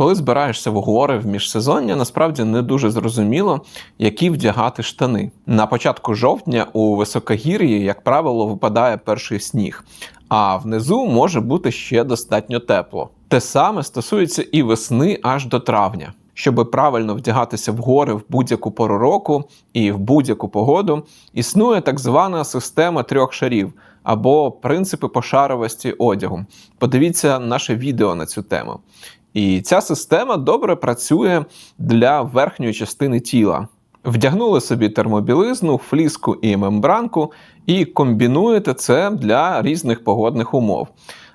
Коли збираєшся в гори в міжсезоння, насправді не дуже зрозуміло, які вдягати штани. На початку жовтня у високогір'ї, як правило, випадає перший сніг, а внизу може бути ще достатньо тепло. Те саме стосується і весни аж до травня. Щоб правильно вдягатися в гори в будь-яку пору року і в будь-яку погоду, існує так звана система трьох шарів або принципи пошаровості одягу. Подивіться наше відео на цю тему. І ця система добре працює для верхньої частини тіла. Вдягнули собі термобілизну, фліску і мембранку, і комбінуєте це для різних погодних умов.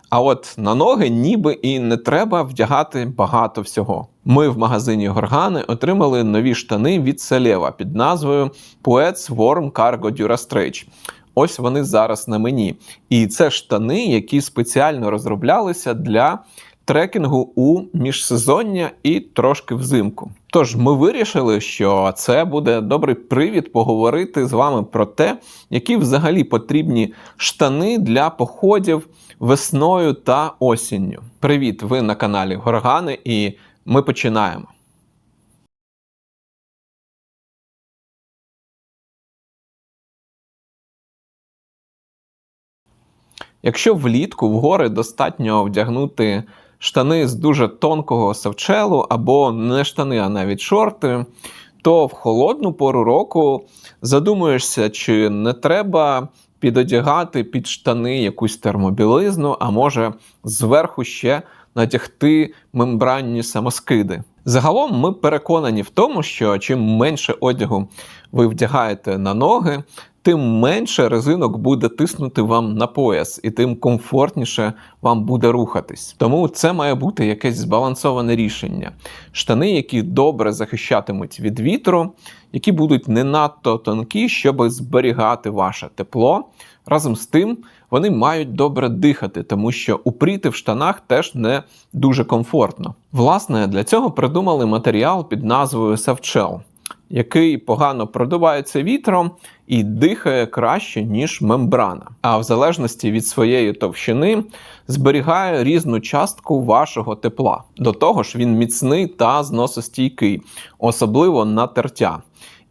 А от на ноги ніби і не треба вдягати багато всього. Ми в магазині Горгани отримали нові штани від Селєва під назвою Poets Warm Cargo Dura Stretch. Ось вони зараз на мені. І це штани, які спеціально розроблялися для трекінгу у міжсезоння і трошки взимку. Тож ми вирішили, що це буде добрий привід поговорити з вами про те, які взагалі потрібні штани для походів весною та осінню. Привіт! Ви на каналі Горгани, і ми починаємо. Якщо влітку в гори достатньо вдягнути штани з дуже тонкого савчелу, або не штани, а навіть шорти, то в холодну пору року задумуєшся, чи не треба підодягати під штани якусь термобілизну, а може зверху ще надягти мембранні самоскиди. Загалом ми переконані в тому, що чим менше одягу ви вдягаєте на ноги, тим менше резинок буде тиснути вам на пояс, і тим комфортніше вам буде рухатись. Тому це має бути якесь збалансоване рішення. Штани, які добре захищатимуть від вітру, які будуть не надто тонкі, щоб зберігати ваше тепло. Разом з тим, вони мають добре дихати, тому що упріти в штанах теж не дуже комфортно. Власне, для цього придумали матеріал під назвою Savchel, який погано продувається вітром і дихає краще, ніж мембрана. А в залежності від своєї товщини зберігає різну частку вашого тепла. До того ж, він міцний та зносостійкий, особливо на тертя.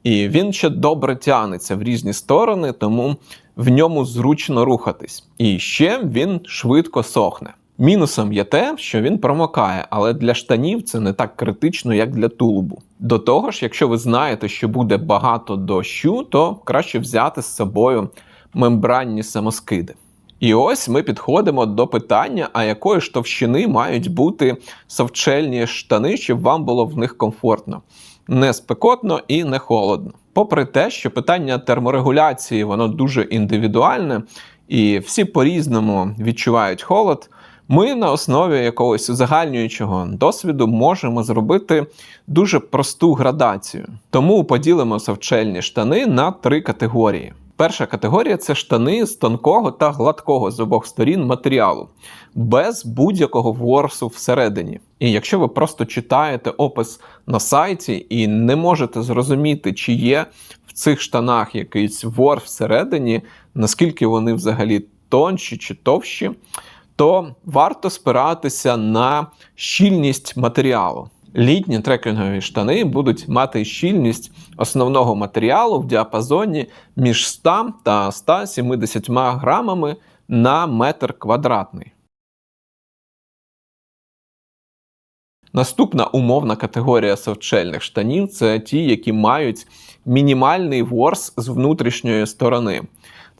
І він ще добре тягнеться в різні сторони, тому в ньому зручно рухатись. І ще він швидко сохне. Мінусом є те, що він промокає, але для штанів це не так критично, як для тулубу. До того ж, якщо ви знаєте, що буде багато дощу, то краще взяти з собою мембранні самоскиди. І ось ми підходимо до питання, а якої ж товщини мають бути совчельні штани, щоб вам було в них комфортно, не спекотно і не холодно. Попри те, що питання терморегуляції воно дуже індивідуальне, і всі по-різному відчувають холод. Ми на основі якогось узагальнюючого досвіду можемо зробити дуже просту градацію. Тому поділимо совчельні штани на три категорії. Перша категорія це штани з тонкого та гладкого з обох сторін матеріалу, без будь-якого ворсу всередині. І якщо ви просто читаєте опис на сайті і не можете зрозуміти, чи є в цих штанах якийсь ворс всередині, наскільки вони взагалі тонші чи товщі, то варто спиратися на щільність матеріалу. Літні трекінгові штани будуть мати щільність основного матеріалу в діапазоні між 100 та 170 грамами на метр квадратний. Наступна умовна категорія совчельних штанів це ті, які мають мінімальний ворс з внутрішньої сторони.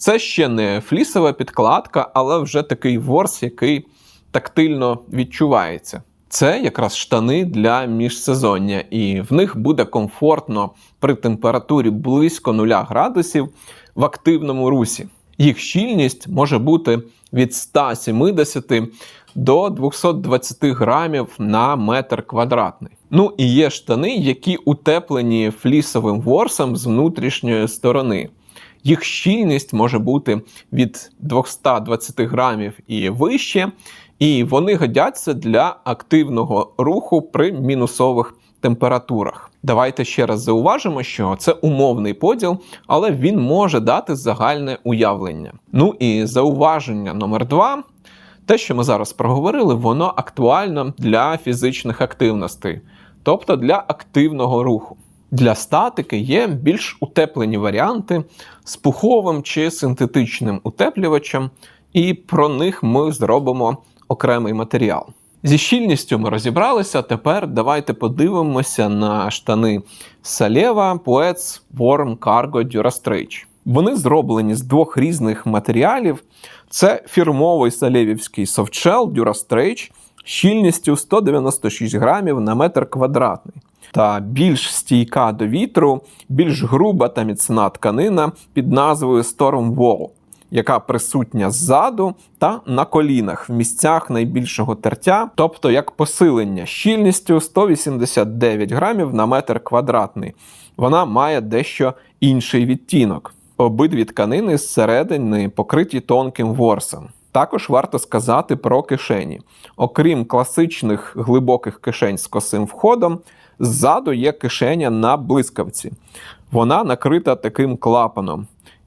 Це ще не флісова підкладка, але вже такий ворс, який тактильно відчувається. Це якраз штани для міжсезоння, і в них буде комфортно при температурі близько 0 градусів в активному русі. Їх щільність може бути від 170 до 220 грамів на метр квадратний. Ну і є штани, які утеплені флісовим ворсом з внутрішньої сторони. Їх щільність може бути від 220 грамів і вище, і вони годяться для активного руху при мінусових температурах. Давайте ще раз зауважимо, що це умовний поділ, але він може дати загальне уявлення. Ну і зауваження номер два. Те, що ми зараз проговорили, воно актуально для фізичних активностей, тобто для активного руху. Для статики є більш утеплені варіанти з пуховим чи синтетичним утеплювачем, і про них ми зробимо окремий матеріал. Зі щільністю ми розібралися. Тепер давайте подивимося на штани Saleva, Poets, Worm, Cargo, Durastretch. Вони зроблені з двох різних матеріалів. Це фірмовий салєвівський софтшел Durastretch щільністю 196 грамів на метр квадратний. Та більш стійка до вітру, більш груба та міцна тканина під назвою Storm Wall, яка присутня ззаду та на колінах в місцях найбільшого тертя, тобто як посилення щільністю 189 грамів на метр квадратний. Вона має дещо інший відтінок. Обидві тканини зсередини покриті тонким ворсом. Також варто сказати про кишені. Окрім класичних глибоких кишень з косим входом, ззаду є кишеня на блискавці. Вона накрита таким клапаном.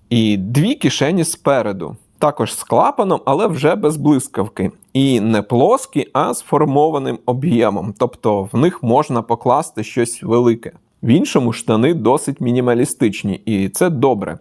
І дві кишені спереду. Також з клапаном, але вже без блискавки. І не плоскі, а з формованим об'ємом. Тобто в них можна покласти щось велике. В іншому штани досить мінімалістичні, і це добре.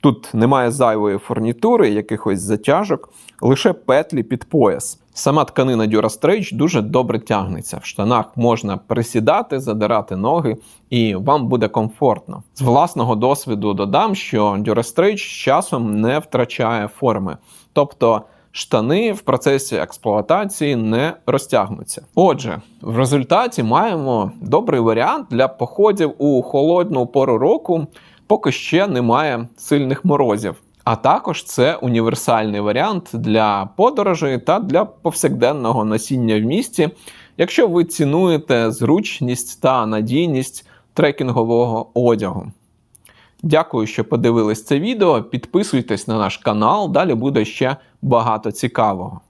Тут немає зайвої фурнітури, якихось затяжок, лише петлі під пояс. Сама тканина Durastretch дуже добре тягнеться. В штанах можна присідати, задирати ноги, і вам буде комфортно. З власного досвіду додам, що Durastretch з часом не втрачає форми. Тобто штани в процесі експлуатації не розтягнуться. Отже, в результаті маємо добрий варіант для походів у холодну пору року, поки ще немає сильних морозів. А також це універсальний варіант для подорожей та для повсякденного носіння в місті, якщо ви цінуєте зручність та надійність трекінгового одягу. Дякую, що подивились це відео. Підписуйтесь на наш канал, далі буде ще багато цікавого.